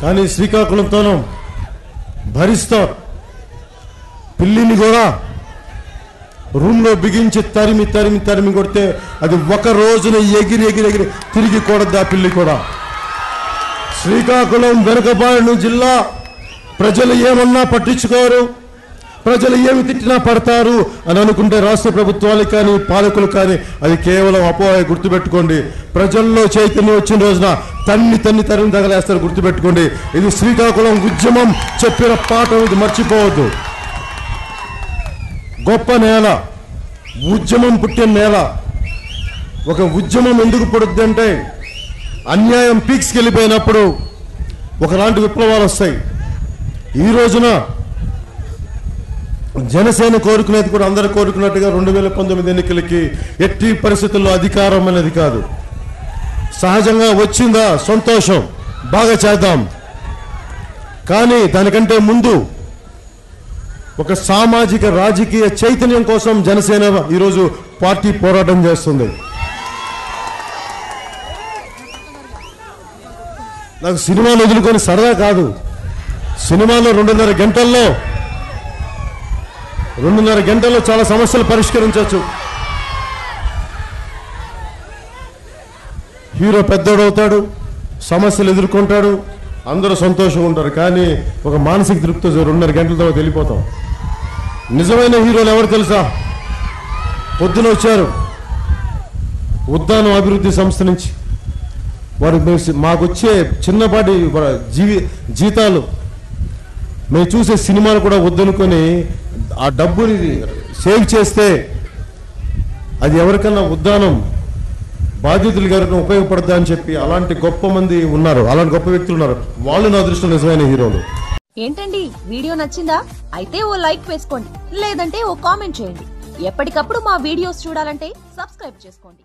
కానీ శ్రీకాకుళంతోనూ భరిస్తా పిల్లిని కూడా రూమ్లో బిగించి తరిమి తరిమి తరిమి కొడితే అది ఒక రోజున ఎగిరి ఎగిరి ఎగిరి తిరిగి కూడద్దు ఆ పిల్లి కూడా. శ్రీకాకుళం వెనుకబాడిన జిల్లా ప్రజలు ఏమన్నా పట్టించుకోరు. ప్రజలు ఏమి తిట్టినా పడతారు అని అనుకుంటే రాష్ట్ర ప్రభుత్వాలు కానీ పాలకులు కానీ అది కేవలం అపోహ గుర్తుపెట్టుకోండి. ప్రజల్లో చైతన్యం వచ్చిన రోజున తన్ని తన్ని తరిని తగలేస్తారు గుర్తుపెట్టుకోండి. ఇది శ్రీకాకుళం ఉద్యమం చెప్పిన పాట ఇది మర్చిపోవద్దు. గొప్ప నేల ఉద్యమం పుట్టిన నేల. ఒక ఉద్యమం ఎందుకు పుడుద్ది అంటే అన్యాయం పీక్స్కి వెళ్ళిపోయినప్పుడు ఒకలాంటి విప్లవాలు వస్తాయి. ఈ రోజున జనసేన కోరుకునేది కూడా అందరూ కోరుకున్నట్టుగా రెండు వేల పంతొమ్మిది ఎన్నికలకి ఎట్టి పరిస్థితుల్లో అధికారం అనేది కాదు. సహజంగా వచ్చిందా? సంతోషం. బాగా చేద్దాం. కానీ దానికంటే ముందు ఒక సామాజిక రాజకీయ చైతన్యం కోసం జనసేన ఈరోజు పార్టీ పోరాటం చేస్తుంది. నాకు సినిమాలు వదులుకొని సరదా కాదు. సినిమాలో రెండున్నర గంటల్లో రెండున్నర గంటల్లో చాలా సమస్యలు పరిష్కరించవచ్చు. హీరో పెద్దోడవుతాడు సమస్యలు ఎదుర్కొంటాడు అందరూ సంతోషంగా ఉంటారు. కానీ ఒక మానసిక తృప్తి రెండున్నర గంటల తర్వాత వెళ్ళిపోతాం. నిజమైన హీరోలు ఎవరు తెలుసా? పొద్దున వచ్చారు. ఉద్దానం అభివృద్ధి సంస్థ నుంచి. వారు మాకొచ్చే మాకు వచ్చే చిన్నపాటి జీవి జీతాలు మేము చూసే సినిమాలు కూడా వద్దనుకొని ఆ డబ్బుని సేవ్ చేస్తే అది ఎవరికన్నా ఉద్దానం బాధ్యతలు గారికి ఉపయోగపడతా అని చెప్పి అలాంటి గొప్ప మంది ఉన్నారు అలాంటి గొప్ప వ్యక్తులు ఉన్నారు. వాళ్ళు నా దృష్టిలో నిజమైన హీరోలు. ఏంటండి వీడియో నచ్చిందా? అయితే ఓ లైక్ వేసుకోండి లేదంటే ఓ కామెంట్ చేయండి. ఎప్పటికప్పుడు మా వీడియోస్ చూడాలంటే సబ్స్క్రైబ్ చేసుకోండి.